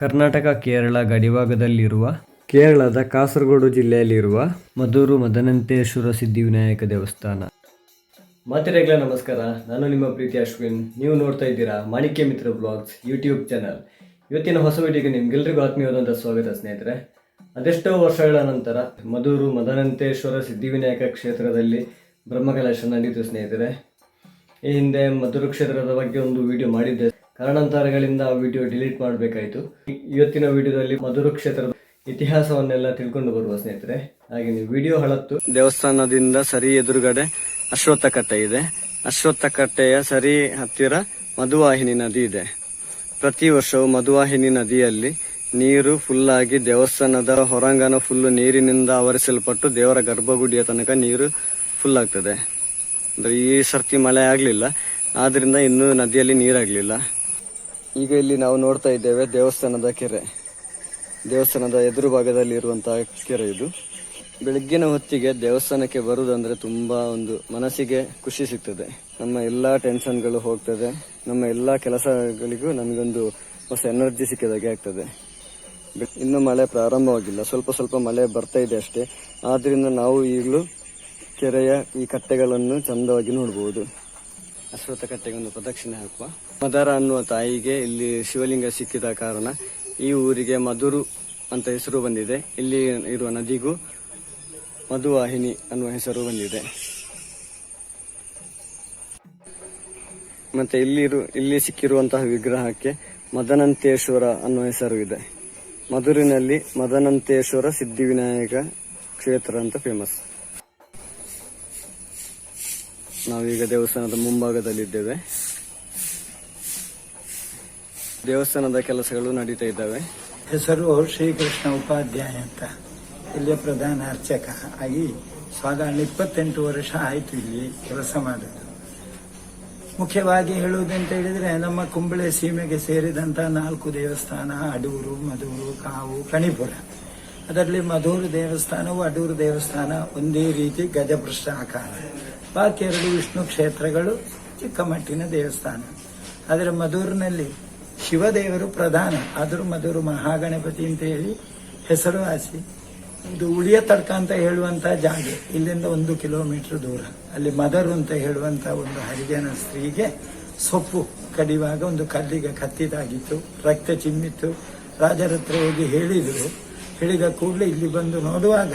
ಕರ್ನಾಟಕ, ಕೇರಳ ಗಡಿಭಾಗದಲ್ಲಿರುವ ಕೇರಳದ ಕಾಸರಗೋಡು ಜಿಲ್ಲೆಯಲ್ಲಿರುವ ಮಧೂರು ಮದನಂತೇಶ್ವರ ಸಿದ್ಧಿವಿನಾಯಕ ದೇವಸ್ಥಾನ. ಮಾತಿರೆಗಳ, ನಮಸ್ಕಾರ. ನಾನು ನಿಮ್ಮ ಪ್ರೀತಿ ಅಶ್ವಿನ್. ನೀವು ನೋಡ್ತಾ ಇದ್ದೀರಾ ಮಾಣಿಕ್ಯ ಮಿತ್ರ ಬ್ಲಾಗ್ಸ್ ಯೂಟ್ಯೂಬ್ ಚಾನಲ್. ಇವತ್ತಿನ ಹೊಸ ವಿಡಿಯೋಗೆ ನಿಮ್ಗೆಲ್ರಿಗೂ ಆತ್ಮೀಯವಾದಂಥ ಸ್ವಾಗತ, ಸ್ನೇಹಿತರೆ. ಅದೆಷ್ಟೋ ವರ್ಷಗಳ ನಂತರ ಮಧೂರು ಮದನಂತೇಶ್ವರ ಸಿದ್ಧಿವಿನಾಯಕ ಕ್ಷೇತ್ರದಲ್ಲಿ ಬ್ರಹ್ಮಕಲಶ ನಡೀತು, ಸ್ನೇಹಿತರೆ. ಈ ಹಿಂದೆ ಮಧುರ ಕ್ಷೇತ್ರದ ಬಗ್ಗೆ ಒಂದು ವಿಡಿಯೋ ಮಾಡಿದ್ದೆ. ಕಾರಣಾಂತರಗಳಿಂದ ಆ ವಿಡಿಯೋ ಡಿಲೀಟ್ ಮಾಡಬೇಕಾಯಿತು. ಇವತ್ತಿನ ವಿಡಿಯೋದಲ್ಲಿ ಮಧುರು ಕ್ಷೇತ್ರದ ಇತಿಹಾಸವನ್ನೆಲ್ಲ ತಿಳ್ಕೊಂಡು ಬರುವ ಸ್ನೇಹಿತರೆ, ಹಾಗೆ ನೀವು ವಿಡಿಯೋ ಹಳತ್ತು. ದೇವಸ್ಥಾನದಿಂದ ಸರಿ ಎದುರುಗಡೆ ಅಶ್ವತ್ಥ ಕಟ್ಟೆ ಇದೆ. ಅಶ್ವತ್ಥ ಕಟ್ಟೆಯ ಸರಿ ಹತ್ತಿರ ಮಧುವಾಹಿನಿ ನದಿ ಇದೆ. ಪ್ರತಿ ವರ್ಷವೂ ಮಧುವಾಹಿನಿ ನದಿಯಲ್ಲಿ ನೀರು ಫುಲ್ ಆಗಿ ದೇವಸ್ಥಾನದ ಹೊರಾಂಗಣ ಫುಲ್ ನೀರಿನಿಂದ ಆವರಿಸಲ್ಪಟ್ಟು ದೇವರ ಗರ್ಭಗುಡಿಯ ತನಕ ನೀರು ಫುಲ್ ಆಗ್ತದೆ. ಅಂದ್ರೆ ಈ ಸರ್ತಿ ಮಳೆ ಆಗ್ಲಿಲ್ಲ. ಆದ್ದರಿಂದ ಇನ್ನೂ ನದಿಯಲ್ಲಿ ನೀರಾಗ್ಲಿಲ್ಲ. ಈಗ ಇಲ್ಲಿ ನಾವು ನೋಡ್ತಾ ಇದ್ದೇವೆ ದೇವಸ್ಥಾನದ ಕೆರೆ. ದೇವಸ್ಥಾನದ ಎದುರು ಭಾಗದಲ್ಲಿ ಇರುವಂತಹ ಕೆರೆ ಇದು. ಬೆಳಗ್ಗಿನ ಹೊತ್ತಿಗೆ ದೇವಸ್ಥಾನಕ್ಕೆ ಬರುವುದಂದ್ರೆ ತುಂಬಾ ಒಂದು ಮನಸ್ಸಿಗೆ ಖುಷಿ ಸಿಗ್ತದೆ. ನಮ್ಮ ಎಲ್ಲಾ ಟೆನ್ಷನ್ಗಳು ಹೋಗ್ತದೆ. ನಮ್ಮ ಎಲ್ಲಾ ಕೆಲಸಗಳಿಗೂ ನಮಗೊಂದು ಹೊಸ ಎನರ್ಜಿ ಸಿಕ್ಕಿದಾಗೆ ಆಗ್ತದೆ. ಇನ್ನು ಮಳೆ ಪ್ರಾರಂಭವಾಗಿಲ್ಲ. ಸ್ವಲ್ಪ ಸ್ವಲ್ಪ ಮಳೆ ಬರ್ತಾ ಇದೆ ಅಷ್ಟೇ. ಆದ್ರಿಂದ ನಾವು ಈಗಲೂ ಕೆರೆಯ ಈ ಕಟ್ಟೆಗಳನ್ನು ಚಂದವಾಗಿ ನೋಡಬಹುದು ಅಶ್ವತ್ಥ ಕಟ್ಟೆಗೆ ಒಂದು ಪ್ರದಕ್ಷಿಣೆ ಹಾಕುವ. ಮದರ ಅನ್ನುವ ತಾಯಿಗೆ ಇಲ್ಲಿ ಶಿವಲಿಂಗ ಸಿಕ್ಕಿದ ಕಾರಣ ಈ ಊರಿಗೆ ಮಧುರು ಅಂತ ಹೆಸರು ಬಂದಿದೆ. ಇಲ್ಲಿ ಇರುವ ನದಿಗೂ ಮಧುವಾಹಿನಿ ಅನ್ನುವ ಹೆಸರು ಬಂದಿದೆ. ಮತ್ತೆ ಇಲ್ಲಿರು ಇಲ್ಲಿ ಸಿಕ್ಕಿರುವಂತಹ ವಿಗ್ರಹಕ್ಕೆ ಮದನಂತೇಶ್ವರ ಅನ್ನುವ ಹೆಸರು ಇದೆ. ಮಧುರಿನಲ್ಲಿ ಮದನಂತೇಶ್ವರ ಸಿದ್ಧಿವಿನಾಯಕ ಕ್ಷೇತ್ರ ಅಂತ ಫೇಮಸ್ ನಾವೀಗ ದೇವಸ್ಥಾನದ ಮುಂಭಾಗದಲ್ಲಿದ್ದೇವೆ. ದೇವಸ್ಥಾನದ ಕೆಲಸಗಳು ನಡೀತಾ ಇದ್ದಾವೆ. ಹೆಸರು ಶ್ರೀಕೃಷ್ಣ ಉಪಾಧ್ಯಾಯ ಅಂತ. ಇಲ್ಲಿಯ ಪ್ರಧಾನ ಅರ್ಚಕ ಆಗಿ ಸಾಧಾರಣ ಇಪ್ಪತ್ತೆಂಟು ವರ್ಷ ಆಯಿತು ಇಲ್ಲಿ ಕೆಲಸ ಮಾಡೋದು ಮುಖ್ಯವಾಗಿ ಹೇಳುವುದಂತ ಹೇಳಿದ್ರೆ ನಮ್ಮ ಕುಂಬಳೆ ಸೀಮೆಗೆ ಸೇರಿದಂತ ನಾಲ್ಕು ದೇವಸ್ಥಾನ, ಅಡೂರು ಮಧೂರು ಕಾವು, ಕಣಿಪುರ. ಅದರಲ್ಲಿ ಮಧೂರು ದೇವಸ್ಥಾನವು ಅಡೂರು ದೇವಸ್ಥಾನ ಒಂದೇ ರೀತಿ ಗಜಪೃಷ್ಠ ಆಕಾರ. ಬಾಕಿ ಎರಡು ವಿಷ್ಣು ಕ್ಷೇತ್ರಗಳು ಚಿಕ್ಕಮಟ್ಟಿನ ದೇವಸ್ಥಾನ. ಆದರೆ ಮಧೂರಿನಲ್ಲಿ ಶಿವದೇವರು ಪ್ರಧಾನ, ಆದರೂ ಮಧುರು ಮಹಾಗಣಪತಿ ಅಂತ ಹೇಳಿ ಹೆಸರುವಾಸಿ ಇದು ಉಳಿಯ ತಡ್ಕ ಅಂತ ಹೇಳುವಂತ ಜಾಗ, ಇಲ್ಲಿಂದ ಒಂದು ಕಿಲೋಮೀಟರ್ ದೂರ. ಅಲ್ಲಿ ಮದರು ಅಂತ ಹೇಳುವಂತ ಒಂದು ಹರಿಜನ ಸ್ತ್ರೀಗೆ ಸೊಪ್ಪು ಕಡಿಯುವಾಗ ಒಂದು ಕಲ್ಲಿಗೆ ಕತ್ತಿದಾಗಿತ್ತು, ರಕ್ತ ಚಿಮ್ಮಿತ್ತು. ರಾಜರ ಹತ್ರ ಹೋಗಿ ಹೇಳಿದರು. ಹೇಳಿದ ಕೂಡಲೇ ಇಲ್ಲಿ ಬಂದು ನೋಡುವಾಗ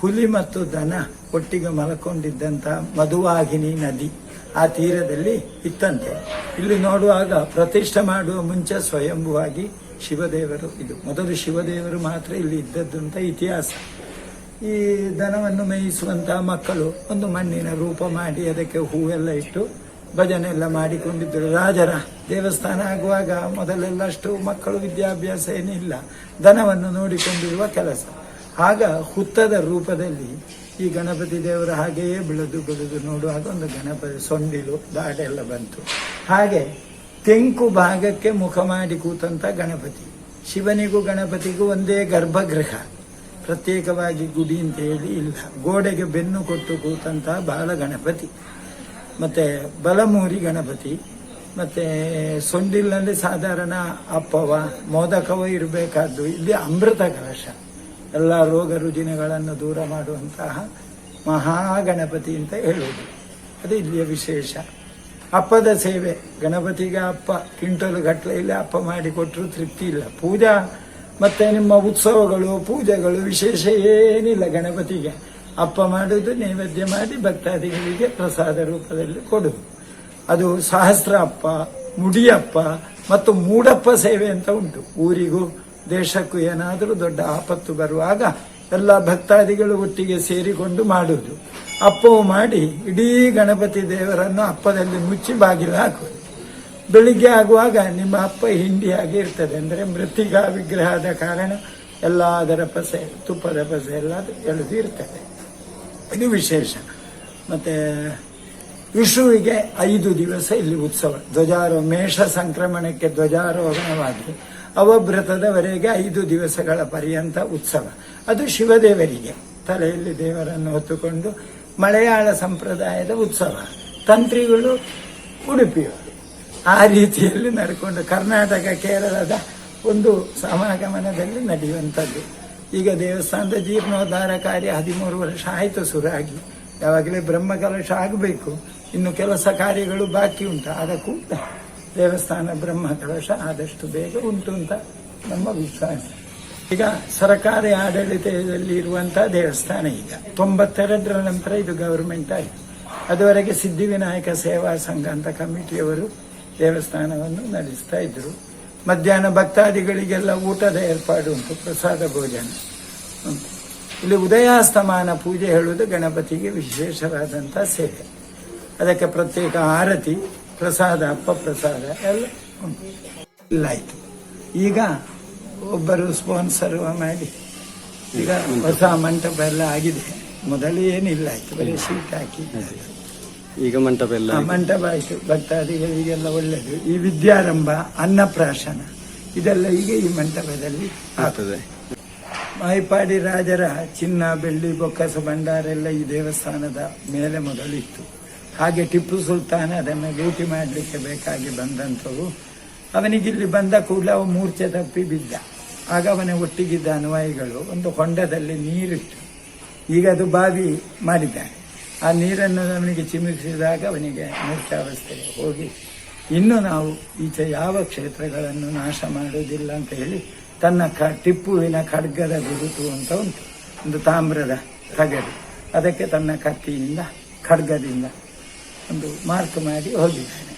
ಹುಲಿ ಮತ್ತು ದನ ಒಟ್ಟಿಗೆ ಮಲಕೊಂಡಿದ್ದಂತ ಮಧುವಾಹಿನಿ ನದಿ. ಆ ತೀರದಲ್ಲಿ ಇತ್ತಂತೆ. ಇಲ್ಲಿ ನೋಡುವಾಗ ಪ್ರತಿಷ್ಠೆ ಮಾಡುವ ಮುಂಚೆ ಸ್ವಯಂಭುವಾಗಿ ಶಿವದೇವರು ಇದು. ಮೊದಲು ಶಿವದೇವರು ಮಾತ್ರ ಇಲ್ಲಿ ಇದ್ದದ್ದು ಅಂತ ಇತಿಹಾಸ. ಈ ದನವನ್ನು ಮೇಯಿಸುವಂತಹ ಮಕ್ಕಳು ಒಂದು ಮಣ್ಣಿನ ರೂಪ ಮಾಡಿ ಅದಕ್ಕೆ ಹೂವೆಲ್ಲ ಇಟ್ಟು ಭಜನೆ ಎಲ್ಲ ಮಾಡಿಕೊಂಡಿದ್ದರು. ರಾಜರ ದೇವಸ್ಥಾನ ಆಗುವಾಗ ಮೊದಲೆಲ್ಲ ಅಷ್ಟು ಮಕ್ಕಳು ವಿದ್ಯಾಭ್ಯಾಸ ಏನಿಲ್ಲ. ದನವನ್ನು ನೋಡಿಕೊಂಡಿರುವ ಕೆಲಸ. ಆಗ ಹುತ್ತದ ರೂಪದಲ್ಲಿ ಈ ಗಣಪತಿ ದೇವರ ಹಾಗೆಯೇ ಬೆಳೆದು ಬೆಳೆದು ನೋಡುವಾಗ ಒಂದು ಗಣಪತಿ ಸೊಂಡಿಲು ದಾಡೆಲ್ಲ ಬಂತು. ಹಾಗೆ ತೆಂಕು ಭಾಗಕ್ಕೆ ಮುಖ ಮಾಡಿ ಕೂತಂತ ಗಣಪತಿ. ಶಿವನಿಗೂ ಗಣಪತಿಗೂ ಒಂದೇ ಗರ್ಭಗೃಹ. ಪ್ರತ್ಯೇಕವಾಗಿ ಗುಡಿ ಅಂತ ಹೇಳಿ ಇಲ್ಲ. ಗೋಡೆಗೆ ಬೆನ್ನು ಕೊಟ್ಟು ಕೂತಂತ ಬಾಲ ಗಣಪತಿ. ಮತ್ತೆ ಬಲಮೂರಿ ಗಣಪತಿ. ಮತ್ತೆ ಸೊಂಡಿಲ್ನಲ್ಲಿ ಸಾಧಾರಣ ಅಪ್ಪವ, ಮೋದಕವ ಇರಬೇಕಾದ್ದು. ಇಲ್ಲಿ ಅಮೃತ ಕಲಶ. ಎಲ್ಲ ರೋಗ ರುಜಿನಗಳನ್ನು ದೂರ ಮಾಡುವಂತಹ ಮಹಾಗಣಪತಿ ಅಂತ ಹೇಳುವುದು. ಅದು ಇಲ್ಲಿಯ ವಿಶೇಷ. ಅಪ್ಪದ ಸೇವೆ. ಗಣಪತಿಗೆ ಅಪ್ಪ ಕಿಂಟಲು ಗಟ್ಟಲೆ ಇಲ್ಲ ಅಪ್ಪ ಮಾಡಿ ಕೊಟ್ಟರು ತೃಪ್ತಿ ಇಲ್ಲ. ಪೂಜಾ, ಮತ್ತೆ ನಿಮ್ಮ ಉತ್ಸವಗಳು, ಪೂಜೆಗಳು ವಿಶೇಷ ಏನಿಲ್ಲ ಗಣಪತಿಗೆ. ಅಪ್ಪ ಮಾಡುವುದು ನೈವೇದ್ಯ ಮಾಡಿ ಭಕ್ತಾದಿಗಳಿಗೆ ಪ್ರಸಾದ ರೂಪದಲ್ಲಿ ಕೊಡುವುದು ಅದು ಸಹಸ್ರ ಅಪ್ಪ ಮುಡಿಯಪ್ಪ ಮತ್ತು ಮೂಡಪ್ಪ ಸೇವೆ ಅಂತ ಉಂಟು. ಊರಿಗೂ ದೇಶಕ್ಕೂ ಏನಾದರೂ ದೊಡ್ಡ ಆಪತ್ತು ಬರುವಾಗ ಎಲ್ಲ ಭಕ್ತಾದಿಗಳು ಒಟ್ಟಿಗೆ ಸೇರಿಕೊಂಡು ಮಾಡುವುದು ಅಪ್ಪವು ಮಾಡಿ ಇಡೀ ಗಣಪತಿ ದೇವರನ್ನು ಅಪ್ಪದಲ್ಲಿ ಮುಚ್ಚಿ ಬಾಗಿಲು ಹಾಕುವುದು ಬೆಳಿಗ್ಗೆ ಆಗುವಾಗ ನಿಮ್ಮ ಅಪ್ಪ ಹಿಂಡಿಯಾಗಿ ಇರ್ತದೆ ಅಂದರೆ ಮೃತ್ತಿಕಾ ವಿಗ್ರಹದ ಕಾರಣ ಎಲ್ಲ ಅದರ ಪಸೆ, ತುಪ್ಪದ ಪಸೆ ಎಲ್ಲ ಎಳೆದು ಇರ್ತದೆ. ಇದು ವಿಶೇಷ. ಮತ್ತೆ ವಿಷುವಿಗೆ ಐದು ದಿವಸ ಇಲ್ಲಿ ಉತ್ಸವ. ಧ್ವಜಾರೋ ಮೇಷ ಸಂಕ್ರಮಣಕ್ಕೆ ಧ್ವಜಾರೋಹಣವಾಗಿ ಅವಭ್ರತದವರೆಗೆ ಐದು ದಿವಸಗಳ ಪರ್ಯಂತ ಉತ್ಸವ. ಅದು ಶಿವದೇವರಿಗೆ. ತಲೆಯಲ್ಲಿ ದೇವರನ್ನು ಹೊತ್ತುಕೊಂಡು ಮಲಯಾಳ ಸಂಪ್ರದಾಯದ ಉತ್ಸವ. ತಂತ್ರಿಗಳು ಉಡುಪಿಯವರು. ಆ ರೀತಿಯಲ್ಲಿ ನಡ್ಕೊಂಡು ಕರ್ನಾಟಕ, ಕೇರಳದ ಒಂದು ಸಮಾಗಮನದಲ್ಲಿ ನಡೆಯುವಂಥದ್ದು. ಈಗ ದೇವಸ್ಥಾನದ ಜೀರ್ಣೋದ್ಧಾರ ಕಾರ್ಯ ಹದಿಮೂರು ವರ್ಷ ಆಯಿತು ಶುರುವಾಗಿ ಯಾವಾಗಲೇ ಬ್ರಹ್ಮಕಲಶ ಆಗಬೇಕು, ಇನ್ನು ಕೆಲಸ ಕಾರ್ಯಗಳು ಬಾಕಿ ಉಂಟು. ಅದಕ್ಕೂ ದೇವಸ್ಥಾನ ಬ್ರಹ್ಮಕಲಶ ಆದಷ್ಟು ಬೇಗ ಉಂಟು ಅಂತ ನಮ್ಮ ವಿಶ್ವಾಸ. ಈಗ ಸರಕಾರಿ ಆಡಳಿತದಲ್ಲಿ ಇರುವಂತಹ ದೇವಸ್ಥಾನ ಈಗ. ತೊಂಬತ್ತೆರಡರ ನಂತರ ಇದು ಗವರ್ಮೆಂಟ್ ಆಯಿತು. ಅದುವರೆಗೆ ಸಿದ್ಧಿವಿನಾಯಕ ಸೇವಾ ಸಂಘ ಅಂತ ಕಮಿಟಿಯವರು ದೇವಸ್ಥಾನವನ್ನು ನಡೆಸ್ತಾ ಇದ್ರು. ಮಧ್ಯಾಹ್ನ ಭಕ್ತಾದಿಗಳಿಗೆಲ್ಲ ಊಟದ ಏರ್ಪಾಡು ಉಂಟು, ಪ್ರಸಾದ ಭೋಜನ ಉಂಟು. ಇಲ್ಲಿ ಉದಯಾಸ್ತಮಾನ ಪೂಜೆ ಹೇಳುವುದು ಗಣಪತಿಗೆ ವಿಶೇಷವಾದಂಥ ಸೇವೆ. ಅದಕ್ಕೆ ಪ್ರತ್ಯೇಕ ಆರತಿ ಪ್ರಸಾದ ಅಪ್ಪ ಪ್ರಸಾದ ಎಲ್ಲ ಉಂಟು. ಇಲ್ಲಾಯ್ತು ಈಗ ಒಬ್ಬರು ಸ್ಪಾನ್ಸರ್ ಮಾಡಿ. ಈಗ ಹೊಸ ಮಂಟಪ ಎಲ್ಲ ಆಗಿದೆ. ಮೊದಲು ಏನಿಲ್ಲ ಆಯ್ತು ಬರೀ ಶೀಟ್ ಹಾಕಿ. ಈಗ ಮಂಟಪ ಎಲ್ಲ ಮಂಟಪ ಆಯ್ತು. ಭಕ್ತಾದಿಗಳಿಗೆಲ್ಲ ಒಳ್ಳೆಯದು ಈ ವಿದ್ಯಾರಂಭ ಅನ್ನಪ್ರಾಶನ ಇದೆಲ್ಲ ಈಗ ಈ ಮಂಟಪದಲ್ಲಿ ಆಗ್ತದೆ. ಮಾಯಿಪಾಡಿ ರಾಜರ ಚಿನ್ನ, ಬೆಳ್ಳಿ, ಬೊಕ್ಕಸ ಭಂಡಾರೆಲ್ಲ ಈ ದೇವಸ್ಥಾನದ ಮೇಲೆ ಮೊದಲಿತ್ತು. ಹಾಗೆ ಟಿಪ್ಪು ಸುಲ್ತಾನ ಅದನ್ನು ಭೇಟಿ ಮಾಡಲಿಕ್ಕೆ ಬೇಕಾಗಿ ಬಂದಂಥವು. ಅವನಿಗಿಲ್ಲಿ ಬಂದ ಕೂಡಲೇ ಅವ ಮೂರ್ಛೆ ತಪ್ಪಿ ಬಿದ್ದ. ಆಗ ಅವನ ಒಟ್ಟಿಗಿದ್ದ ಅನುವಾಯಿಗಳು ಒಂದು ಹೊಂಡದಲ್ಲಿ ನೀರಿಟ್ಟು ಈಗ ಅದು ಬಾವಿ ಮಾಡಿದ್ದಾನೆ ಆ ನೀರನ್ನು ಅವನಿಗೆ ಚಿಮುಕಿಸಿದಾಗ ಅವನಿಗೆ ಮೂರ್ಛಾವಸ್ಥೆ ಹೋಗಿ, ಇನ್ನು ನಾವು ಈಚೆ ಯಾವ ಕ್ಷೇತ್ರಗಳನ್ನು ನಾಶ ಮಾಡುವುದಿಲ್ಲ ಅಂತ ಹೇಳಿ ತನ್ನ ಕ, ಟಿಪ್ಪುವಿನ ಖಡ್ಗದ ಗುರುತು ಅಂತ ಉಂಟು. ಒಂದು ತಾಮ್ರದ ತಗಡು ಅದಕ್ಕೆ ತನ್ನ ಕತ್ತಿಯಿಂದ, ಖಡ್ಗದಿಂದ ಒಂದು ಮಾರ್ಕ್ ಮಾಡಿ ಹೋಗಿದ್ದಾನೆ.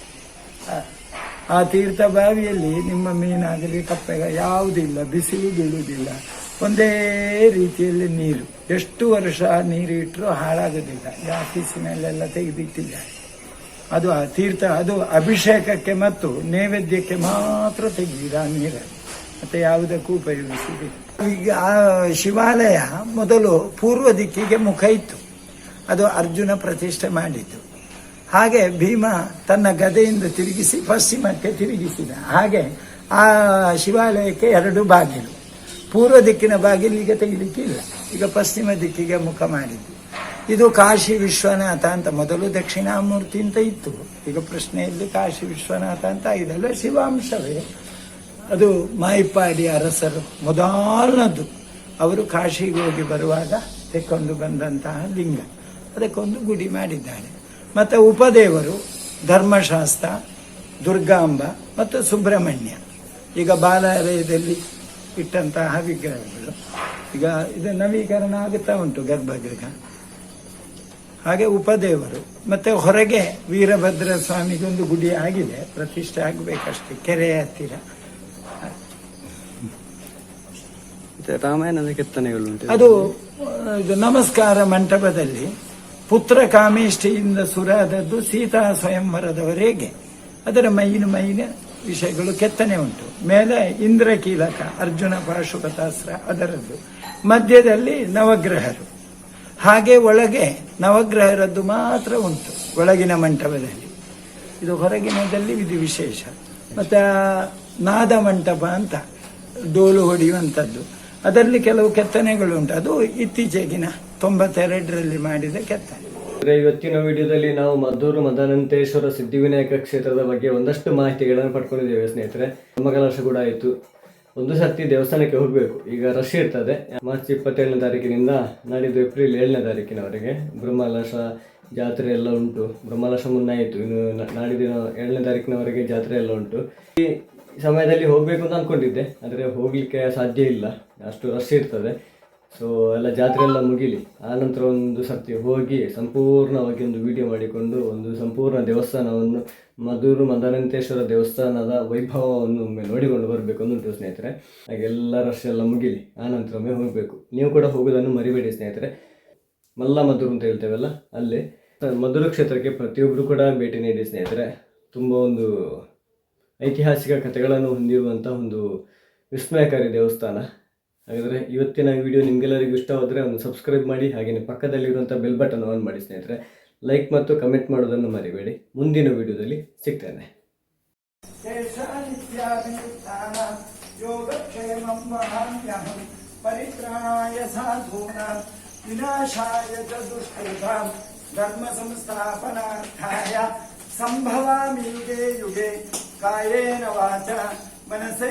ಆ- ತೀರ್ಥ ಬಾವಿಯಲ್ಲಿ ನಿಮ್ಮ ಮೀನಾಗಲಿ ಕಪ್ಪೆಗ ಯಾವುದಿಲ್ಲ, ಬಿಸಿಲು ಬೀಳುವುದಿಲ್ಲ. ಒಂದೇ ರೀತಿಯಲ್ಲಿ ನೀರು. ಎಷ್ಟು ವರ್ಷ ನೀರು ಇಟ್ಟರೂ ಹಾಳಾಗೋದಿಲ್ಲ ಈ ಆಫೀಸಿನಲ್ಲೆಲ್ಲ ತೆಗೆದಿಟ್ಟಿದ್ದಾರೆ ಅದು ಆ ತೀರ್ಥ, ಅದು ಅಭಿಷೇಕಕ್ಕೆ ಮತ್ತು ನೈವೇದ್ಯಕ್ಕೆ ಮಾತ್ರ ತೆಗೆದಿದ ಆ ನೀರನ್ನು ಮತ್ತೆ ಯಾವುದಕ್ಕೂ ಉಪಯೋಗಿಸಿದೆ ಈಗ ಆ ಶಿವಾಲಯ ಮೊದಲು ಪೂರ್ವ ದಿಕ್ಕಿಗೆ ಮುಖ ಇತ್ತು. ಅದು ಅರ್ಜುನ ಪ್ರತಿಷ್ಠೆ ಮಾಡಿದ್ದು. ಹಾಗೆ ಭೀಮ ತನ್ನ ಗದೆಯಿಂದ ತಿರುಗಿಸಿ ಪಶ್ಚಿಮಕ್ಕೆ ತಿರುಗಿಸಿದ. ಹಾಗೆ ಆ ಶಿವಾಲಯಕ್ಕೆ ಎರಡು ಬಾಗಿಲು. ಪೂರ್ವ ದಿಕ್ಕಿನ ಬಾಗಿಲು ಈಗ ತೆಗಿಲಿಕ್ಕಿಲ್ಲ ಈಗ ಪಶ್ಚಿಮ ದಿಕ್ಕಿಗೆ ಮುಖ ಮಾಡಿದ್ದು. ಇದು ಕಾಶಿ ವಿಶ್ವನಾಥ ಅಂತ ಮೊದಲು ದಕ್ಷಿಣಾಮೂರ್ತಿ ಅಂತ ಇತ್ತು. ಈಗ ಪ್ರಶ್ನೆಯಲ್ಲಿ ಕಾಶಿ ವಿಶ್ವನಾಥ ಅಂತ ಇದೆಲ್ಲ ಶಿವಾಂಶವೇ. ಅದು ಮಾಯಿಪಾಡಿ ಅರಸರು. ಮೊದಲನದ್ದು ಅವರು ಕಾಶಿಗೆ ಹೋಗಿ ಬರುವಾಗ ತೆಕ್ಕೊಂಡು ಬಂದಂತಹ ಲಿಂಗ. ಅದಕ್ಕೊಂದು ಗುಡಿ ಮಾಡಿದ್ದಾರೆ. ಮತ್ತು ಉಪದೇವರು ಧರ್ಮಶಾಸ್ತ್ರ, ದುರ್ಗಾಂಬ ಮತ್ತು ಸುಬ್ರಹ್ಮಣ್ಯ. ಈಗ ಬಾಲಾಲಯದಲ್ಲಿ ಇಟ್ಟಂತಹ ವಿಗ್ರಹಗಳು. ಈಗ ಇದು ನವೀಕರಣ ಆಗುತ್ತಾ ಉಂಟು ಗರ್ಭಗೃಹ. ಹಾಗೆ ಉಪದೇವರು ಮತ್ತೆ ಹೊರಗೆ ವೀರಭದ್ರ ಸ್ವಾಮಿಗೊಂದು ಗುಡಿ ಆಗಿದೆ. ಪ್ರತಿಷ್ಠೆ ಆಗಬೇಕಷ್ಟೇ. ಕೆರೆಯ ಹತ್ತಿರ. ಮತ್ತೆ ರಾಮಾಯಣದ ಕೆತ್ತನೆಗಳು ಅದು, ಇದು ನಮಸ್ಕಾರ ಮಂಟಪದಲ್ಲಿ ಪುತ್ರ ಕಾಮೇಷ್ಠಿಯಿಂದ ಸುರಾದದ್ದು ಸೀತಾ ಸ್ವಯಂವರದವರೆಗೆ. ಅದರ ಮೈನ ಮೈನ ವಿಷಯಗಳು ಕೆತ್ತನೆ ಉಂಟು. ಮೇಲೆ ಇಂದ್ರಕೀಲಕ, ಅರ್ಜುನ ಪಾಶುಪತಾಸ್ತ್ರ ಅದರದ್ದು. ಮಧ್ಯದಲ್ಲಿ ನವಗ್ರಹರು. ಹಾಗೆ ಒಳಗೆ ನವಗ್ರಹರದ್ದು ಮಾತ್ರ ಉಂಟು, ಒಳಗಿನ ಮಂಟಪದಲ್ಲಿ. ಇದು ಹೊರಗಿನದಲ್ಲಿ ಇದು ವಿಶೇಷ. ಮತ್ತೆ ನಾದ ಮಂಟಪ ಅಂತ, ಡೋಲು ಹೊಡೆಯುವಂಥದ್ದು. ಅದರಲ್ಲಿ ಕೆಲವು ಕೆತ್ತನೆಗಳು ಉಂಟು. ಅದು ಇತ್ತೀಚೆಗಿನ ತೊಂಬತ್ತೆರಡರಲ್ಲಿ ಮಾಡಿದ ಕೆತ್ತನೆ. ಇವತ್ತಿನ ವಿಡಿಯೋದಲ್ಲಿ ನಾವು ಮದ್ದೂರು ಮದನಂತೇಶ್ವರ ಸಿದ್ಧಿವಿನಾಯಕ ಕ್ಷೇತ್ರದ ಬಗ್ಗೆ ಒಂದಷ್ಟು ಮಾಹಿತಿಗಳನ್ನು ಪಡ್ಕೊಂಡಿದ್ದೇವೆ ಸ್ನೇಹಿತರೆ. ಮಗಲಾಶ ಕೂಡ ಆಯಿತು. ಒಂದು ಸರ್ತಿ ದೇವಸ್ಥಾನಕ್ಕೆ ಹೋಗಬೇಕು. ಈಗ ರಶ್ ಇರ್ತದೆ. ಮಾರ್ಚ್ ಇಪ್ಪತ್ತೇಳನೇ ತಾರೀಕಿನಿಂದ ನಾಡಿದ್ದು ಏಪ್ರಿಲ್ ಏಳನೇ ತಾರೀಕಿನವರೆಗೆ ಬ್ರಹ್ಮಲಾಶ ಜಾತ್ರೆ ಎಲ್ಲ ಉಂಟು. ಬ್ರಹ್ಮಲಾಶ ಮುನ್ನ ಆಯಿತು ಇನ್ನು ನಾಡಿದ್ದಿನ ನಾಡಿದ್ದು ಏಳನೇ ತಾರೀಕಿನವರೆಗೆ ಜಾತ್ರೆ ಎಲ್ಲ ಉಂಟು. ಈ ಸಮಯದಲ್ಲಿ ಹೋಗಬೇಕು ಅಂತ ಅಂದ್ಕೊಂಡಿದ್ದೆ ಆದರೆ ಹೋಗಲಿಕ್ಕೆ ಸಾಧ್ಯ ಇಲ್ಲ. ಅಷ್ಟು ರಶ್ ಇರ್ತದೆ. ಸೊ ಎಲ್ಲ ಜಾತ್ರೆ ಎಲ್ಲ ಮುಗಿಲಿ. ಆನಂತರ ಒಂದು ಸರ್ತಿ ಹೋಗಿ ಸಂಪೂರ್ಣವಾಗಿ ಒಂದು ವಿಡಿಯೋ ಮಾಡಿಕೊಂಡು ಒಂದು ಸಂಪೂರ್ಣ ದೇವಸ್ಥಾನವನ್ನು, ಮಧುರು ಮದನಂತೇಶ್ವರ ದೇವಸ್ಥಾನದ ವೈಭವವನ್ನು ಒಮ್ಮೆ ನೋಡಿಕೊಂಡು ಬರಬೇಕು ಅಂತ ಉಂಟು ಸ್ನೇಹಿತರೆ ಹಾಗೆಲ್ಲ ರಶ್ ಎಲ್ಲ ಮುಗಿಲಿ. ಆನಂತರ ಒಮ್ಮೆ ಹೋಗಬೇಕು. ನೀವು ಕೂಡ ಹೋಗೋದನ್ನು ಮರಿಬೇಡಿ ಸ್ನೇಹಿತರೆ. ಮಲ್ಲ ಮಧುರು ಅಂತ ಹೇಳ್ತೇವಲ್ಲ, ಅಲ್ಲಿ. ಮಧುರ ಕ್ಷೇತ್ರಕ್ಕೆ ಪ್ರತಿಯೊಬ್ಬರು ಕೂಡ ಭೇಟಿ ನೀಡಿ ಸ್ನೇಹಿತರೆ. ತುಂಬ ಒಂದು ಐತಿಹಾಸಿಕ ಕಥೆಗಳನ್ನು ಹೊಂದಿರುವಂಥ ಒಂದು ವಿಸ್ಮಯಕಾರಿ ದೇವಸ್ಥಾನ. ಹಾಗಾದರೆ ಇವತ್ತಿನ ವಿಡಿಯೋ ನಿಮಗೆಲ್ಲರಿಗೂ ಇಷ್ಟವಾದರೆ ಒಂದು ಸಬ್ಸ್ಕ್ರೈಬ್ ಮಾಡಿ ಹಾಗೆಯೇ ಪಕ್ಕದಲ್ಲಿರುವಂಥ ಬೆಲ್ ಬಟನ್ ಆನ್ ಮಾಡಿ ಸ್ನೇಹಿತರೆ. ಲೈಕ್ ಮತ್ತು ಕಮೆಂಟ್ ಮಾಡೋದನ್ನು ಮರಿಬೇಡಿ. ಮುಂದಿನ ವಿಡಿಯೋದಲ್ಲಿ ಸಿಗ್ತೇನೆ. ಸಾಧೂನಾಂ ವಿನಾಶಾಯ ಚ ಧರ್ಮ ಸಂಸ್ಥಾಪನಾರ್ಥಾಯ ಸಂಭವಾಮಿ ಯುಗೆ ಯುಗೆ. കായേന വാച മനസ്സേ